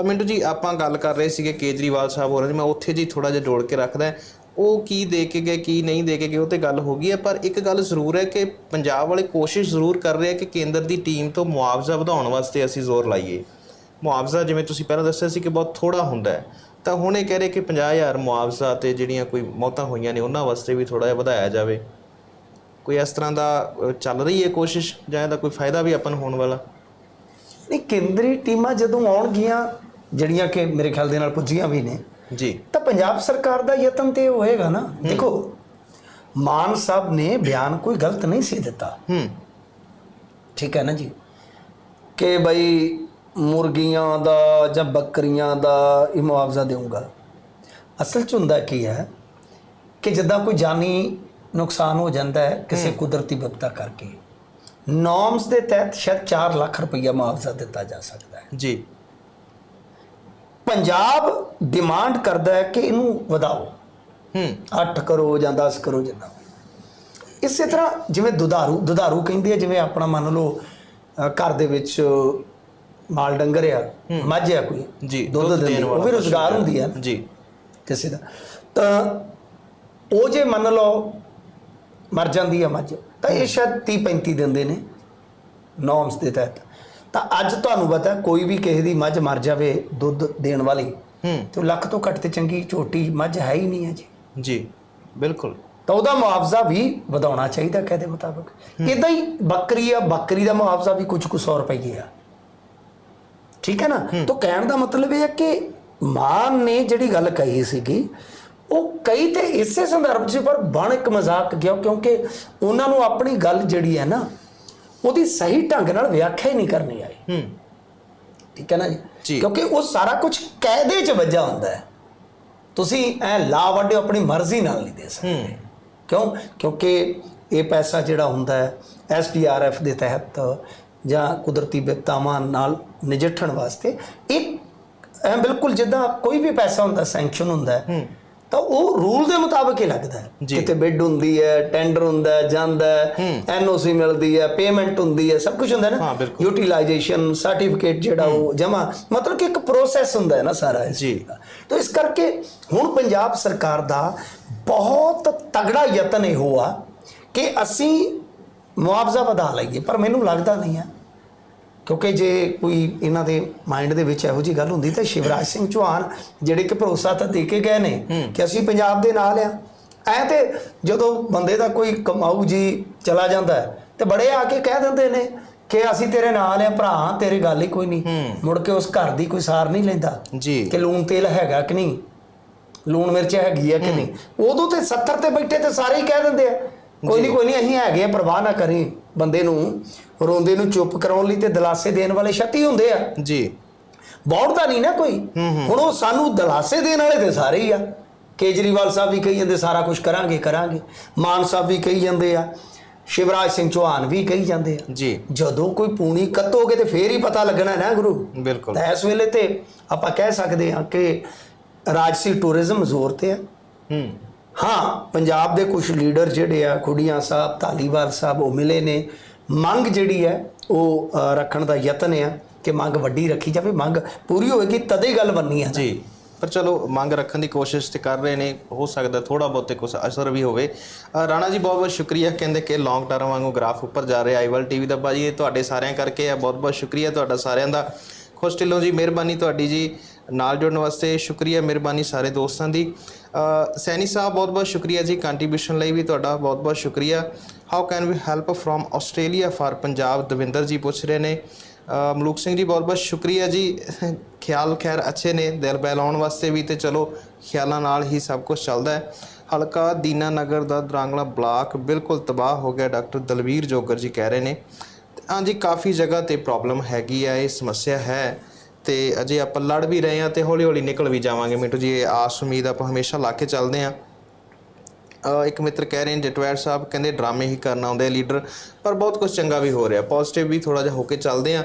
ਅ, ਮਿੰਟੂ ਜੀ ਆਪਾਂ ਗੱਲ ਕਰ ਰਹੇ ਸੀਗੇ ਕੇਜਰੀਵਾਲ ਸਾਹਿਬ ਹੋਰਾਂ ਦੀ। ਮੈਂ ਉੱਥੇ ਜੀ ਥੋੜਾ ਜਿਹਾ ਜੋੜ ਕੇ ਰੱਖਦਾ। ਉਹ ਕੀ ਦੇ ਕੇ ਗਏ ਕੀ ਨਹੀਂ ਦੇ ਕੇ ਗਏ ਉਹ ਤੇ ਗੱਲ ਹੋ ਗਈ ਹੈ। ਪਰ ਇੱਕ ਗੱਲ ਜ਼ਰੂਰ ਹੈ ਕਿ ਪੰਜਾਬ ਵਾਲੇ ਕੋਸ਼ਿਸ਼ ਜ਼ਰੂਰ ਕਰ ਰਹੇ ਆ ਕਿ ਕੇਂਦਰ ਦੀ ਟੀਮ ਤੋਂ ਮੁਆਵਜ਼ਾ ਵਧਾਉਣ ਵਾਸਤੇ ਅਸੀਂ ਜ਼ੋਰ ਲਾਈਏ। ਮੁਆਵਜ਼ਾ ਜਿਵੇਂ ਤੁਸੀਂ ਪਹਿਲਾਂ ਦੱਸਿਆ ਸੀ ਕਿ ਬਹੁਤ ਥੋੜਾ ਹੁੰਦਾ ਹੈ। ਤਾਂ ਹੁਣ ਇਹ ਕਹਿ ਰਹੇ ਕਿ 50000 ਮੁਆਵਜ਼ਾ ਤੇ ਜਿਹੜੀਆਂ ਕੋਈ ਮੌਤਾਂ ਹੋਈਆਂ ਨੇ ਉਹਨਾਂ ਵਾਸਤੇ ਵੀ ਥੋੜਾ ਜਿਹਾ ਵਧਾਇਆ ਜਾਵੇ। ਕੋਈ ਇਸ ਤਰ੍ਹਾਂ ਦਾ ਚੱਲ ਰਹੀ ਹੈ ਕੋਸ਼ਿਸ਼ ਜਾਂ ਇਹਦਾ ਕੋਈ ਫਾਇਦਾ ਵੀ ਆਪਾਂ ਨੂੰ ਹੋਣ ਵਾਲਾ? ਨਹੀਂ ਕੇਂਦਰੀ ਟੀਮਾਂ ਜਦੋਂ ਆਉਣਗੀਆਂ ਜਿਹੜੀਆਂ ਕਿ ਮੇਰੇ ਖਿਆਲ ਦੇ ਨਾਲ ਪੁੱਜੀਆਂ ਵੀ ਨੇ ਜੀ। ਤਾਂ ਪੰਜਾਬ ਸਰਕਾਰ ਦਾ ਯਤਨ ਤੇ ਹੋਏਗਾ ਨਾ। ਦੇਖੋ ਮਾਨ ਸਾਹਿਬ ਨੇ ਬਿਆਨ ਕੋਈ ਗਲਤ ਨਹੀਂ ਸੀ ਦਿੱਤਾ। ਹੂੰ। ਠੀਕ ਹੈ ਨਾ ਜੀ? ਕਿ ਬਈ ਮੁਰਗੀਆਂ ਦਾ ਜਾਂ ਬੱਕਰੀਆਂ ਦਾ ਇਹ ਮੁਆਵਜ਼ਾ ਦੇਊਂਗਾ। ਅਸਲ 'ਚ ਹੁੰਦਾ ਕੀ ਹੈ ਕਿ ਜਿੱਦਾਂ ਕੋਈ ਜਾਨੀ ਨੁਕਸਾਨ ਹੋ ਜਾਂਦਾ ਹੈ ਕਿਸੇ ਕੁਦਰਤੀ ਵਿਪਤਾ ਕਰਕੇ। ਨੋਰਮਸ ਦੇ ਤਹਿਤ ਸ਼ਾਇਦ 4 ਲੱਖ ਰੁਪਈਆ ਮੁਆਵਜ਼ਾ ਦਿੱਤਾ ਜਾ ਸਕਦਾ ਹੈ। ਜੀ। ਪੰਜਾਬ ਡਿਮਾਂਡ ਕਰਦਾ ਹੈ ਕਿ ਇਹਨੂੰ ਵਧਾਓ। ਹੂੰ। 8 ਕਰੋ ਜਾਂ 10 ਕਰੋ ਜਿੰਨਾ। ਇਸੇ ਤਰ੍ਹਾਂ ਜਿਵੇਂ ਦੁਧਾਰੂ ਦੁਧਾਰੂ ਕਹਿੰਦੇ ਆ ਜਿਵੇਂ ਆਪਣਾ ਮੰਨ ਲਓ ਘਰ ਦੇ ਵਿੱਚ ਮਾਲ ਡੰਗਰ ਆ ਮੱਝ ਆ ਕੋਈ ਜੀ ਦੁੱਧ ਦਿੰਦੀ ਉਹ ਵੀ ਰੋਜ਼ਗਾਰ ਹੁੰਦੀ ਹੈ ਨਾ। ਜੀ। ਕਿਸੇ ਦਾ। ਤਾਂ ਉਹ ਜੇ ਮੰਨ ਲਓ ਮਰ ਜਾਂਦੀ ਆ ਮੱਝ। ਤਾਂ ਇਹ ਸ਼ਾਇਦ 30 35 ਦਿੰਦੇ ਨੇ ਨੋਰਮਸ ਦੇ ਤਹਿਤ। ਤਾਂ ਅੱਜ ਤੁਹਾਨੂੰ ਪਤਾ ਕੋਈ ਵੀ ਕਿਸੇ ਦੀ ਮੱਝ ਮਰ ਜਾਵੇ ਦੁੱਧ ਦੇਣ ਵਾਲੀ ਹੂੰ। ਤੇ ਲੱਖ ਤੋਂ ਘੱਟ ਤੇ ਚੰਗੀ ਝੋਟੀ ਮੱਝ ਹੈ ਹੀ ਨਹੀਂ ਹੈ ਜੀ। ਜੀ ਬਿਲਕੁਲ। ਤਾਂ ਉਹਦਾ ਮੁਆਵਜ਼ਾ ਵੀ ਵਧਾਉਣਾ ਚਾਹੀਦਾ ਕਾਇਦੇ ਮੁਤਾਬਕ। ਇਦਾਂ ਹੀ ਬੱਕਰੀ ਆ ਬੱਕਰੀ ਦਾ ਮੁਆਵਜ਼ਾ ਵੀ ਕੁਝ ਕੁ ਸੌ ਰੁਪਏ ਆ। ਠੀਕ ਹੈ ਨਾ? ਤਾਂ ਕਹਿਣ ਦਾ ਮਤਲਬ ਇਹ ਹੈ ਕਿ ਮਾਨ ਨੇ ਜਿਹੜੀ ਗੱਲ ਕਹੀ ਸੀਗੀ ਉਹ ਕਈ ਤੇ ਇਸੇ ਸੰਦਰਭ 'ਚ ਪਰ ਬਣ ਇੱਕ ਮਜ਼ਾਕ ਗਿਆ ਕਿਉਂਕਿ ਉਹਨਾਂ ਨੂੰ ਆਪਣੀ ਗੱਲ ਜਿਹੜੀ ਹੈ ਨਾ ਉਹਦੀ ਸਹੀ ਢੰਗ ਨਾਲ ਵਿਆਖਿਆ ਹੀ ਨਹੀਂ ਕਰਨੀ ਆਈ। ਹੂੰ। ਠੀਕ ਹੈ ਨਾ ਜੀ। ਕਿਉਂਕਿ ਉਹ ਸਾਰਾ ਕੁਝ ਕਾਇਦੇ 'ਚ ਵੱਜਾ ਹੁੰਦਾ ਹੈ। ਤੁਸੀਂ ਐ ਲਾ ਵੱਡੇ ਆਪਣੀ ਮਰਜ਼ੀ ਨਾਲ ਨਹੀਂ ਦੇ ਸਕਦੇ। ਕਿਉਂ? ਕਿਉਂਕਿ ਇਹ ਪੈਸਾ ਜਿਹੜਾ ਹੁੰਦਾ ਹੈ ਐਸਡੀਆਰਐਫ ਦੇ ਤਹਿਤ ਜਾਂ ਕੁਦਰਤੀ ਵਿਪਤਾਵਾਂ ਨਾਲ ਨਜਿੱਠਣ ਵਾਸਤੇ ਇੱਕ ਐ ਬਿਲਕੁਲ ਜਿੱਦਾਂ ਕੋਈ ਵੀ ਪੈਸਾ ਹੁੰਦਾ ਸੈਂਕਸ਼ਨ ਹੁੰਦਾ ਹੈ। ਤਾਂ ਉਹ ਰੂਲ ਦੇ ਮੁਤਾਬਕ ਹੀ ਲੱਗਦਾ ਹੈ। ਕਿਤੇ ਬਿੱਡ ਹੁੰਦੀ ਹੈ ਟੈਂਡਰ ਹੁੰਦਾ ਹੈ ਜਾਂਦਾ ਹੈ ਐਨਓਸੀ ਮਿਲਦੀ ਹੈ ਪੇਮੈਂਟ ਹੁੰਦੀ ਹੈ ਸਭ ਕੁਝ ਹੁੰਦਾ ਹੈ ਨਾ। ਯੂਟਿਲਾਈਜੇਸ਼ਨ ਸਰਟੀਫਿਕੇਟ ਜਿਹੜਾ ਉਹ ਜਮਾ ਮਤਲਬ ਕਿ ਇੱਕ ਪ੍ਰੋਸੈਸ ਹੁੰਦਾ ਹੈ ਨਾ ਸਾਰਾ ਜੀ। ਤਾਂ ਇਸ ਕਰਕੇ ਹੁਣ ਪੰਜਾਬ ਸਰਕਾਰ ਦਾ ਬਹੁਤ ਤਗੜਾ ਯਤਨ ਇਹ ਹੋਆ ਕਿ ਅਸੀਂ ਮੁਆਵਜ਼ਾ ਵਧਾ ਲਈਏ ਪਰ ਮੈਨੂੰ ਲੱਗਦਾ ਨਹੀਂ ਹੈ ਕਿਉਂਕਿ ਜੇ ਕੋਈ ਇਹਨਾਂ ਦੇ ਮਾਈਂਡ ਦੇ ਵਿੱਚ ਇਹੋ ਜੀ ਗੱਲ ਹੁੰਦੀ ਤਾਂ ਸ਼ਿਵਰਾਜ ਸਿੰਘ ਚੌਹਾਨ ਜਿਹੜੇ ਕਿ ਭਰੋਸਾ ਤਾਂ ਦੇ ਕੇ ਗਏ ਨੇ ਕਿ ਅਸੀਂ ਪੰਜਾਬ ਦੇ ਨਾਲ ਆ। ਐ ਤੇ ਜਦੋਂ ਬੰਦੇ ਦਾ ਕੋਈ ਕਮਾਊ ਜੀ ਚਲਾ ਜਾਂਦਾ ਹੈ ਤੇ ਬੜੇ ਆ ਕੇ ਕਹਿ ਦਿੰਦੇ ਨੇ ਕਿ ਅਸੀਂ ਤੇਰੇ ਨਾਲ ਆ ਭਰਾ ਤੇਰੀ ਗੱਲ ਹੀ ਕੋਈ ਨਹੀਂ। ਮੁੜ ਕੇ ਉਸ ਘਰ ਦੀ ਕੋਈ ਸਾਰ ਨਹੀਂ ਲੈਂਦਾ ਜੀ। ਕਿ ਲੂਣ ਤੇਲ ਹੈਗਾ ਕਿ ਨਹੀਂ ਲੂਣ ਮਿਰਚ ਹੈਗੀ ਆ ਕਿ ਨਹੀਂ। ਉਦੋਂ ਤੇ 70 ਤੇ ਬੈਠੇ ਤੇ ਸਾਰੇ ਹੀ ਕਹਿ ਦਿੰਦੇ ਆ ਕੋਈ ਨਹੀਂ ਕੋਈ ਨਹੀਂ ਅਸੀਂ ਹੈਗੇ ਆ ਪਰਵਾਹ ਨਾ ਕਰੀ ਬੰਦੇ ਨੂੰ। ਰੋਂਦੇ ਨੂੰ ਚੁੱਪ ਕਰਾਉਣ ਲਈ ਤੇ ਦਿਲਾਸੇ ਦੇਣ ਵਾਲੇ ਛੱਤੀ ਹੁੰਦੇ ਆ। ਜੀ। ਬੌੜਦਾ ਨਹੀਂ ਨਾ ਕੋਈ। ਹੁਣ ਉਹ ਸਾਨੂੰ ਦਿਲਾਸੇ ਦੇਣ ਵਾਲੇ ਤੇ ਸਾਰੇ ਹੀ ਆ। ਕੇਜਰੀਵਾਲ ਸਾਹਿਬ ਵੀ ਕਹੀ ਜਾਂਦੇ ਸਾਰਾ ਕੁਝ ਕਰਾਂਗੇ ਕਰਾਂਗੇ। ਮਾਨ ਸਾਹਿਬ ਵੀ ਕਹੀ ਜਾਂਦੇ ਆ। ਸ਼ਿਵਰਾਜ ਸਿੰਘ ਚੌਹਾਨ ਵੀ ਕਹੀ ਜਾਂਦੇ ਆ। ਜੀ। ਜਦੋਂ ਕੋਈ ਪੂਣੀ ਕੱਤੋਗੇ ਤੇ ਫੇਰ ਹੀ ਪਤਾ ਲੱਗਣਾ ਨਾ ਗੁਰੂ। ਬਿਲਕੁਲ। ਤਾਂ ਇਸ ਵੇਲੇ ਤੇ ਆਪਾਂ ਕਹਿ ਸਕਦੇ ਹਾਂ ਕਿ ਰਾਜਸੀ ਟੂਰਿਜ਼ਮ ਜ਼ੋਰ ਤੇ ਹੈ ਹੂੰ। ਹਾਂ, ਪੰਜਾਬ ਦੇ ਕੁਝ ਲੀਡਰ ਜਿਹੜੇ ਆ, ਖੁੱਡੀਆਂ ਸਾਹਿਬ, ਧਾਲੀਵਾਲ ਸਾਹਿਬ, ਉਹ ਮਿਲੇ ਨੇ। ਮੰਗ ਜਿਹੜੀ ਹੈ, ਉਹ ਰੱਖਣ ਦਾ ਯਤਨ ਆ ਕਿ ਮੰਗ ਵੱਡੀ ਰੱਖੀ ਜਾਵੇ। ਮੰਗ ਪੂਰੀ ਹੋਏਗੀ, ਤਦੇ ਗੱਲ ਬੰਨੀ ਹੈ ਜੀ, ਪਰ ਚਲੋ, ਮੰਗ ਰੱਖਣ ਦੀ ਕੋਸ਼ਿਸ਼ ਤੇ ਕਰ ਰਹੇ ਨੇ। ਹੋ ਸਕਦਾ ਥੋੜਾ ਬਹੁਤ ਤੇ ਕੁਝ ਅਸਰ ਵੀ ਹੋਵੇ। ਰਾਣਾ ਜੀ ਬਹੁਤ ਬਹੁਤ ਸ਼ੁਕਰੀਆ। ਕਹਿੰਦੇ ਕਿ ਲੌਂਗ ਟਰਮ ਵਾਂਗੂ ਗ੍ਰਾਫ ਉੱਪਰ ਜਾ ਰਿਹਾ ਆਈਵਲ ਟੀਵੀ ਦਾ। ਬਾਜੀ ਇਹ ਤੁਹਾਡੇ ਸਾਰਿਆਂ ਕਰਕੇ ਆ। ਬਹੁਤ ਬਹੁਤ ਸ਼ੁਕਰੀਆ ਤੁਹਾਡਾ ਸਾਰਿਆਂ ਦਾ। ਖੁਸ਼ ਢਿੱਲੋਂ ਜੀ, ਮਿਹਰਬਾਨੀ ਤੁਹਾਡੀ ਜੀ। ਨਾਲ ਜੁੜਨ ਵਾਸਤੇ ਸ਼ੁਕਰੀਆ ਮਿਹਰਬਾਨੀ ਸਾਰੇ ਦੋਸਤਾਂ ਦੀ। ਅ, ਸੈਣੀ ਸਾਹਿਬ ਬਹੁਤ ਬਹੁਤ ਸ਼ੁਕਰੀਆ ਜੀ ਕੰਟਰੀਬਿਊਸ਼ਨ ਲਈ ਵੀ ਤੁਹਾਡਾ ਬਹੁਤ ਬਹੁਤ ਸ਼ੁਕਰੀਆ। How can we help from Australia for Punjab? Davinder ji ਪੁੱਛ ਰਹੇ ਨੇ। ਮਲੂਕ ਸਿੰਘ ਜੀ ਬਹੁਤ ਬਹੁਤ ਸ਼ੁਕਰੀਆ ਜੀ। ਖਿਆਲ ਖੈਰ ਅੱਛੇ ਨੇ ਦਿਲ ਬਹਿਲਾਉਣ ਵਾਸਤੇ ਵੀ ਤੇ ਚਲੋ ਖਿਆਲਾਂ ਨਾਲ ਹੀ ਸਭ ਕੁਝ ਚੱਲਦਾ ਹੈ। ਹਲਕਾ ਦੀਨਾਨਗਰ ਦਾ ਦਰਾਂਗਲਾ ਬਲਾਕ ਬਿਲਕੁਲ ਤਬਾਹ ਹੋ ਗਿਆ ਡਾਕਟਰ ਦਲਵੀਰ ਜੋਗਰ ਜੀ ਕਹਿ ਰਹੇ ਨੇ। ਹਾਂਜੀ ਕਾਫੀ ਜਗ੍ਹਾ ਤੇ ਪ੍ਰੋਬਲਮ ਹੈਗੀ ਆ ਇਹ ਸਮੱਸਿਆ ਹੈ। ਤੇ ਅਜੇ ਆਪਾਂ ਲੜ ਵੀ ਰਹੇ ਹਾਂ ਤੇ ਹੌਲੀ ਹੌਲੀ ਨਿਕਲ ਵੀ ਜਾਵਾਂਗੇ। ਮਿੰਟੂ ਜੀ, ਇਹ ਆਸ ਉਮੀਦ ਆਪਾਂ ਹਮੇਸ਼ਾ ਲਾ ਕੇ ਚੱਲਦੇ ਹਾਂ। ਇੱਕ ਮਿੱਤਰ ਕਹਿ ਰਹੇ ਨੇ, ਜਟਵੈਰ ਸਾਹਿਬ ਕਹਿੰਦੇ, ਡਰਾਮੇ ਹੀ ਕਰਨ ਆਉਂਦੇ ਆ ਲੀਡਰ, ਪਰ ਬਹੁਤ ਕੁਝ ਚੰਗਾ ਵੀ ਹੋ ਰਿਹਾ। ਪੋਜ਼ਿਟਿਵ ਵੀ ਥੋੜਾ ਜਿਹਾ ਹੋ ਕੇ ਚੱਲਦੇ ਆ